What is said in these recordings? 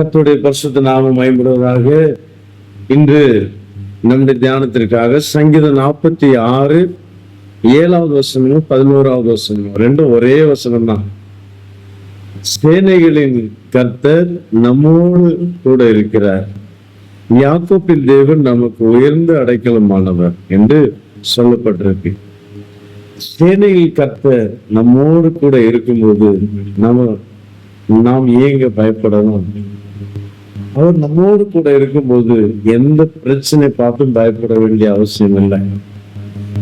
கர்த்தருடைய பரிசுத்த நாமம் மயம்படுவதாக இன்று நம்முடைய தியானத்திற்காக சங்கீதம் நாற்பத்தி ஆறு ஏழாவது வசனமும் பதினோராவது வசனமும் ரெண்டும் ஒரே வசனம் தான் சேனைகளின் கர்த்தர் நம்மோடு கூட இருக்கிறார். யாக்கோப்பின் தேவன் நமக்கு உயர்ந்த அடைக்கலமானவர் என்று சொல்லப்பட்டிருக்கு. சேனையில் கர்த்தர் நம்மோடு கூட இருக்கும்போது நம்ம நாம் ஏங்க பயப்படணும்? அவர் நம்மோடு கூட இருக்கும்போது எந்த பிரச்சனை பார்த்தும் பயப்பட வேண்டிய அவசியம் இல்லை.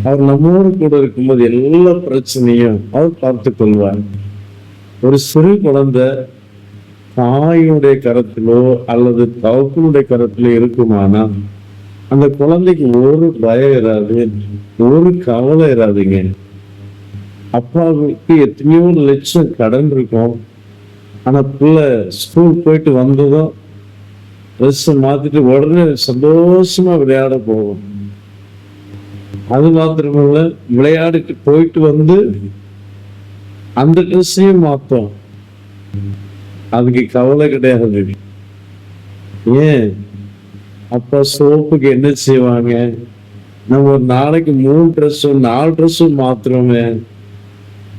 அவர் நம்மோடு கூட இருக்கும்போது எல்லா பிரச்சனையும் அவர் பார்த்து கொள்வார். ஒரு சிறு குழந்தை தாயுடைய கரத்திலோ அல்லது தவப்பினுடைய கரத்திலோ இருக்குமானா அந்த குழந்தைக்கு ஒரு பயம் இராது ஒரு கவலை இராதுங்க. அப்பாவுக்கு எத்தனையோ லட்சம் கடன் இருக்கும். ஆனா பிள்ளை ஸ்கூல் போயிட்டு வந்ததும் ட்ரெஸ்ஸை மாத்திட்டு உடனே சந்தோஷமா விளையாட போவோம் அது மாத்திரமல்ல விளையாடிட்டு போயிட்டு வந்து அந்த ட்ரெஸ்ஸையும் மாத்தோம் அதுக்கு கவலை கிடையாது ஏன் அப்பா சோப்புக்கு என்ன செய்வாங்க நம்ம ஒரு நாளைக்கு மூணு ட்ரெஸ்ஸும் நாலு ட்ரெஸ்ஸும் மாத்துறோமே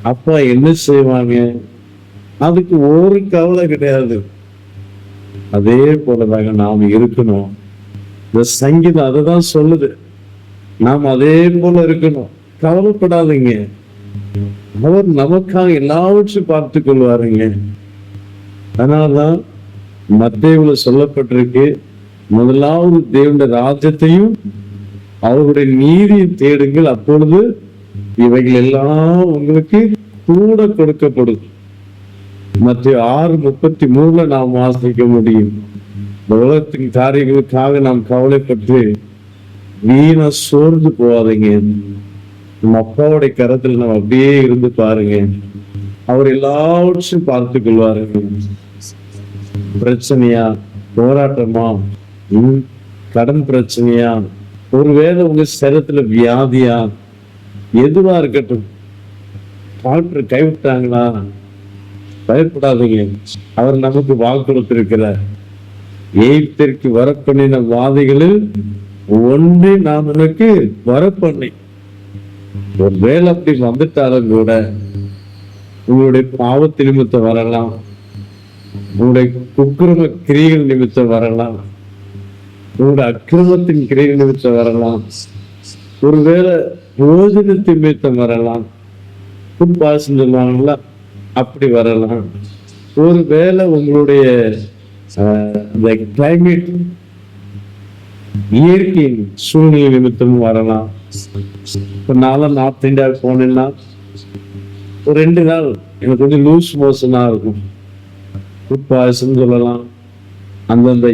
அப்பா என்ன செய்வாங்க அதுக்கு ஒரு கவலை கிடையாது அதே போலதாக நாம் இருக்கணும். இந்த சங்கீதம் அதை தான் சொல்லுது. நாம் அதே போல இருக்கணும். கவலைப்படாதீங்க. அவர் நமக்காக எல்லாவற்றையும் பார்த்து கொள்வாருங்க. அதனாலதான் மத்தேவுல சொல்லப்பட்டிருக்கு முதலாவது தேவனுடைய ராஜ்யத்தையும் அவருடைய நீதியை தேடுங்கள். அப்பொழுது இவைகள் எல்லாம் உங்களுக்கு கூட கொடுக்கப்படும் மத்திய ஆறு முப்பத்தி மூணுல நாம் வாசிக்க முடியும். உலகத்தின் காரியங்களுக்காக நாம் கவலைப்பட்டு வீணா சோர்ந்து போகாதீங்க. நம்ம அப்பாவுடைய கரத்துல நம்ம அப்படியே இருந்து பாருங்க. அவர் எல்லாவற்றையும் பார்த்து கொள்வாருங்க. பிரச்சனையா போராட்டமா கடன் பிரச்சனையா ஒருவேளை உங்க சரத்துல வியாதியா எதுவா இருக்கட்டும் டாக்டர் கைவிட்டாங்களா பயப்படாதீங்க. அவர் நமக்கு வாக்கு கொடுத்திருக்கிறார் எய்த்திற்கு வரப்பண்ணின வாதிகளில் ஒன்று நான் உனக்கு வரப்பண்ணி. ஒரு வேலை அப்படி வந்துட்டாலும் கூட உங்களுடைய பாவத்து நிமித்தம் வரலாம். உங்களுடைய குக்கிரம கிரிகள் நிமித்தம் வரலாம். உங்களுடைய அக்கிரமத்தின் கிரிகள் நிமித்தம் வரலாம். ஒருவேளை போஜனத்தின் நிமித்தம் வரலாம். ஃபுட் பாய்சன் அப்படி வரலாம். ஒருவேளை உங்களுடைய இந்த கிளைமேட் இயற்கையின் சூழ்நிலை நிமித்தமும் வரலாம். இப்போ நான்லாம் நார்த் இந்தியாவுக்கு போனேன்னா ஒரு ரெண்டு நாள் எனக்கு கொஞ்சம் லூஸ் மோஷனா இருக்கும். ஃபுட் பாய்சன் சொல்லலாம். அந்தந்த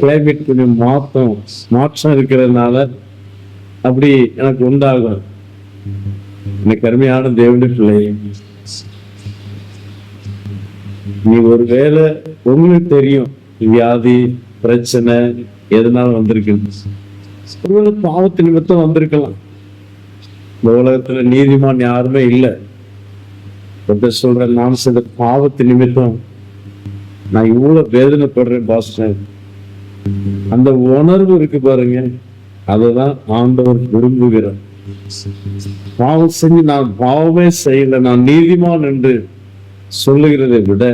கிளைமேட் கொஞ்சம் மாற்றம் மாற்றம் இருக்கிறதுனால அப்படி எனக்கு உண்டாகும். எனக்கு அருமையான தேவனுடைய பிள்ளை நீ ஒருவேளை உங்களுக்கு தெரியும் வியாதி பிரச்சனை எதனால வந்திருக்கு ஒருவேளை பாவத்து நிமித்தம் வந்திருக்கலாம். இந்த உலகத்துல நீதிமான் யாருமே இல்லை. சொல்ற நான் செய்த பாவத்து நிமித்தம் நான் இவ்வளவு வேதனைப்படுறேன் பாஸ்டர். அந்த உணர்வு இருக்கு பாருங்க. அததான் ஆண்டவர் விரும்புகிறார். பாவம் செஞ்சு நான் பாவமே செய்யல நான் நீதிமான் என்று சொல்லுகிறதை விட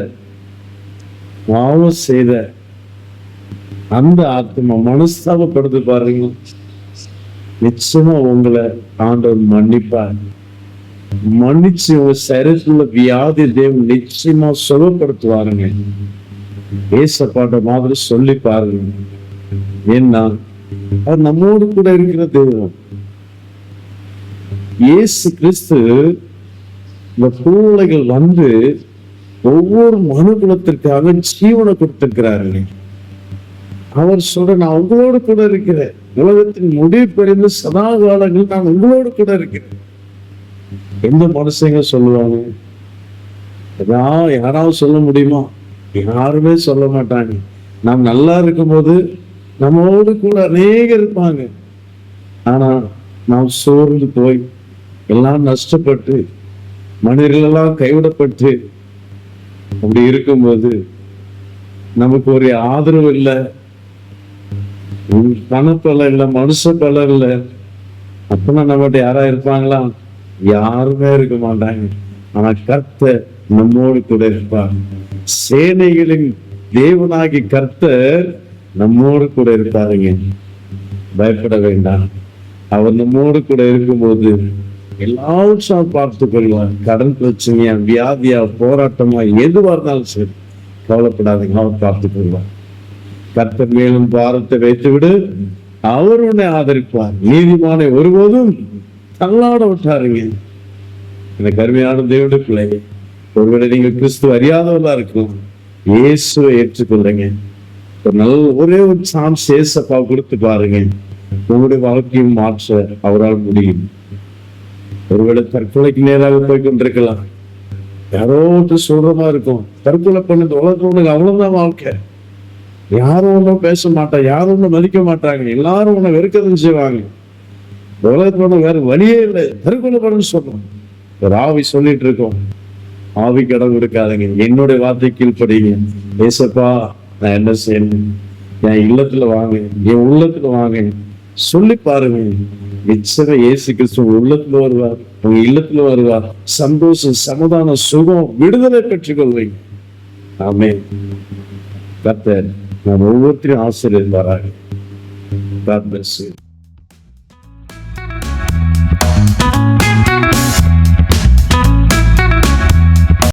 பாவம் செய்த அந்த ஆத்மா மனஸ்தாபப்படுத்து பாருங்க. நிச்சயமா உங்களை ஆண்டவர் மன்னிப்பார். மன்னிச்சு உங்க சரீரத்துல வியாதி தேவன் நிச்சயமா சுகப்படுத்துவாருங்க. ஏசப்பாட்ட மாதிரி சொல்லி பாருங்க. ஏன்னா அது நம்மோடு கூட இருக்கிற தெய்வம் இயேசு கிறிஸ்து இந்த சூழ்நிலைகள் வந்து ஒவ்வொரு மனுகுலத்திற்காக ஜீவனை கொடுத்திருக்கிறார்கள். அவர் சொல்ற நான் உங்களோடு கூட இருக்கிறேன். உலகத்தின் முடிவு பெறிந்து சதா காலங்கள் நான் உங்களோடு கூட இருக்கிறேன். எந்த மனுஷங்க சொல்லுவாங்க? ஏதாவது யாராவது சொல்ல முடியுமா? யாருமே சொல்ல மாட்டாங்க. நாம் நல்லா இருக்கும்போது நம்மோடு கூட அநேகம் இருப்பாங்க. ஆனா நாம் சோர்ந்து போய் எல்லாம் நஷ்டப்பட்டு மனிதர்களெல்லாம் கைவிடப்பட்டு அப்படி இருக்கும்போது நமக்கு ஒரு ஆதரவு இல்லை. பணப்பலம் இல்லை மனுஷ பலம் இல்லை. அப்பனா நம்மகிட்ட யாரா இருப்பாங்களா? யாருமே இருக்க மாட்டாங்க. ஆனா கர்த்தர் நம்மோடு கூட இருப்பார். சேனைகளின் தேவனாகி கர்த்தர் நம்மோடு கூட இருப்பாருங்க. பயப்பட வேண்டாம். அவர் நம்மோடு கூட இருக்கும்போது எல்லாவற்றையும் பார்த்து கொள்வார் கடன் பிரச்சனையா வியாதியா போராட்டமா எதுவா இருந்தாலும் சரி கவலைப்படாதீங்க. அவர் பார்த்து கொள்வார் கர்த்தர் மேலும் பாரத்தை வைத்து விடு அவர் உன்னை ஆதரிப்பார். நீதிமானை ஒருபோதும் தள்ளாட விட்டாருங்க இந்த கருமையான தேவனுடைய பிள்ளை ஒருவேளை நீங்க கிறிஸ்துவ அறியாதவர்களா இருக்கும் இயேசுவை ஏற்றுக்கொள்ளுங்க. ஒரு நல்ல ஒரே ஒரு சான்ஸ் ஏசப்பா கொடுத்து பாருங்க. உங்களுடைய வாழ்க்கையும் மாற்ற அவரால் முடியும். ஒருவேளை தற்கொலைக்கு நேராக போய் கொண்டிருக்கலாம் யாரோ ஒருத்தர் சொல்ற மாதிரி இருக்கும். தற்கொலை பண்ணது உலகம் அவ்வளவுதான் வாழ்க்கை. யாரும் ஒன்றும் பேச மாட்டா யாரும் ஒன்றும் மதிக்க மாட்டாங்க. எல்லாரும் உன்னை வெறுக்கதான் செய்வாங்க. உலகத்தோட வேற வழியே இல்லை. தற்கொலை பண்ணு சொல்றோம். ஒரு ஆவி சொல்லிட்டு இருக்கோம். ஆவி கடன் இருக்காதுங்க என்னுடைய வார்த்தை கீழ்ப்படிங்க. ஏசப்பா நான் என்ன செய்யணும்? என் இல்லத்துல வாங்க. என் உள்ளத்துல வாங்க. சொல்லி பாருங்க. நிச்சயம் இயேசு கிறிஸ்து உள்ளத்துல வருவார் உங்க இல்லத்துல வருவார். சந்தோஷம் சமாதானம் சுகம் விடுதலை பெற்றுக் கொள்வீங்க ஆமே கர்த்தர் நாம் ஒவ்வொருத்தரையும் ஆசிரியர் வராங்க God bless you.